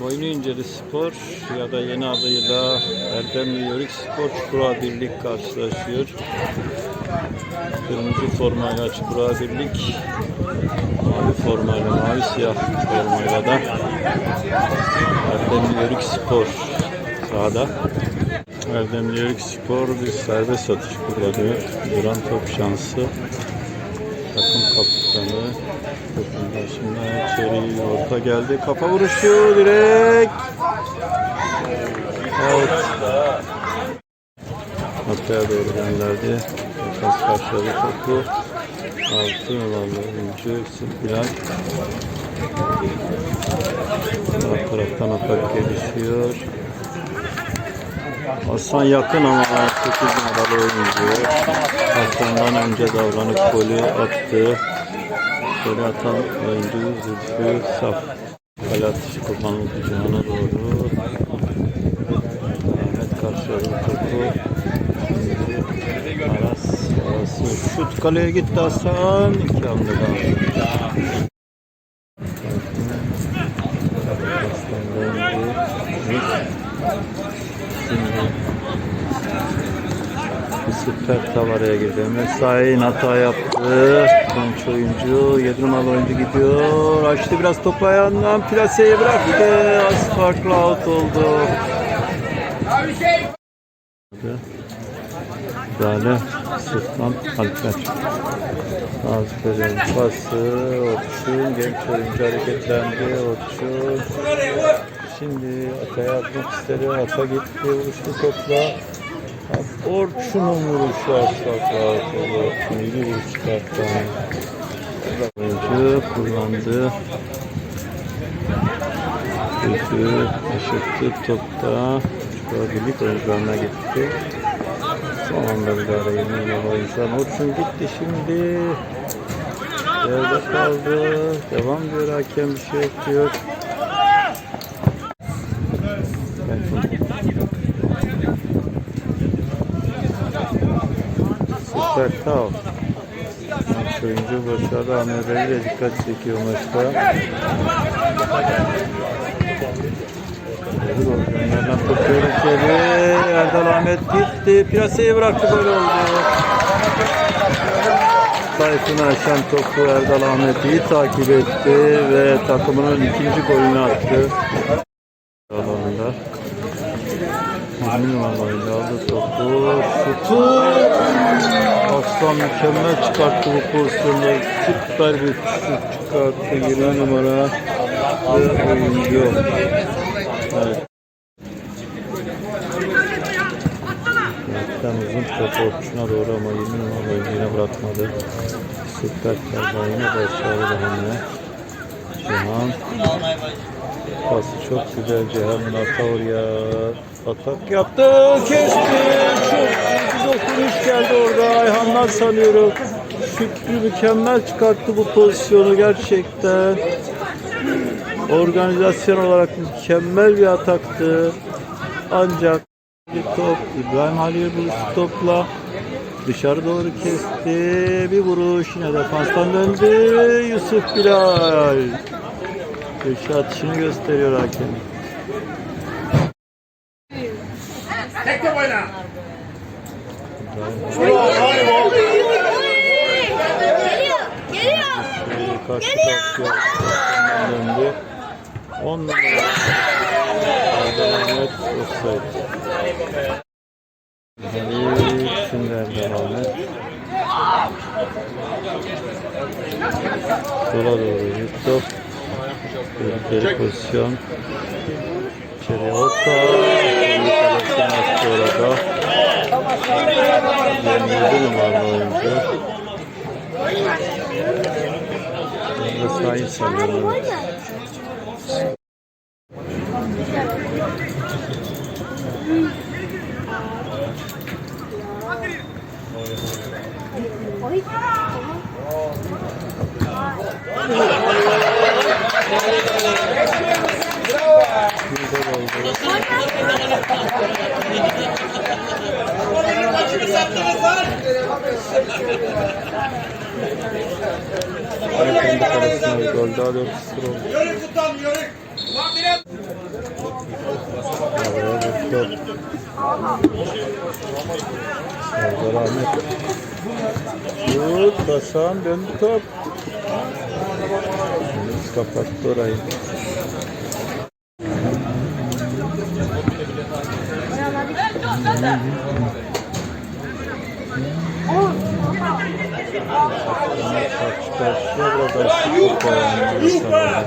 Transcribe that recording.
Boynu İnceli Spor ya da yeni adıyla Erdemli Yörük Spor Çukura Birlik karşılaşıyor. Kırmızı formayla Çukura Birlik, mavi formayla, mavi siyah formayla da Erdemli Yörük Spor sahada. Erdemli Yörük Spor bir serbest atış kullanıyor. Duran top şansı. Takım kaptanı. Topun başına içeri orta geldi. Kafa vuruşu direkt. Out. Ortaya doğru gönderdi. Pas karşıladı topu. Altı numaralı oyuncu Bilal. Sağ taraftan atak gelişiyor. Aslan yakın ama 8 numaralı oyuncu. Aslan'dan önce davranıp golü attı. Golü atan oyuncu Zülfü Saf. Kale atışı kullanıldı Cihan'a doğru. Ahmet karşıladı topu. Aras, Aras'ı şut kaleye gitti Hasan. İki. Aslan döndü. Şimdi Süper Tavara'ya girdi. Mesai'nin hata yaptı. Genç oyuncu. 7 numaralı oyuncu gidiyor. Açtı biraz topu ayağından. Plaseye bıraktı. Az farklı out oldu. Müdahale Sultan Alper. Aferin pası. Orçun. Genç oyuncu hareketlendi. Orçun. Şimdi ataya atmak istedi. Ata gitti. Vuruştu topla. Orçun'un vuruşu asfalt oldu. Orçun iyi vuruş çıkarttı. Oyuncu kullandı. Gözü aşırttı topta. Çıkarabilik oyuncularına gitti. Son anda bir daha yeni oyuncular. Orçun gitti şimdi. Yerde kaldı. Devam diyor hakem bir şey yapıyor. Süper Tav. Maç oyuncu başarılı hamleleriyle dikkat çekiyor maçta. Onlardan tutuyor içeri. Erdal Ahmet gitti. Piyasayı bıraktı gol oldu. Tayfun Erşen topu Erdal Ahmet iyi takip etti ve takımının ikinci golünü attı. Alanında. 20 numaralı aldı topu. Şutu. Aslan mükemmel çıkarttı bu pozisyonda. Süper bir şut çıkarttı 20 numara ve oyuncu. Evet. Yaktan uzun top ortuşuna doğru ama 20 numaralı oyuncu yine bırakmadı. Süper kalma yine başarılı hamle. Cihan. Pası çok güzel Cihan'ın ata oraya atak yaptı kesti. Çok güzel okunuş geldi orada. Ayhanlar sanıyorum. Şükrü mükemmel çıkarttı bu pozisyonu gerçekten. Organizasyon olarak mükemmel bir ataktı. Ancak bir top İbrahim Halil bu topla dışarı doğru kesti. Bir vuruş yine defanstan döndü. Yusuf Bilal köşe atışını gösteriyor hakem. Tek top oyna. Karşı karşıya döndü. 10 numara. Ahmet offside. Şimdi Erdem Ahmet. Sola doğru Yusuf. Tehlikeli pozisyon. İçeri orta. Kalesini attı orada. 27 numaralı oyuncu. Burada sahip sanıyorum. evet. Oldu. Kendi kalesine gol daha 4-0 oldu. Yörük tutalım yörük. Ulan bire. Araya top. Serdar Ahmet. Şut. Hasan döndü top. Deniz kapattı orayı. Karşı karşıya burada. Çok dayanıyor.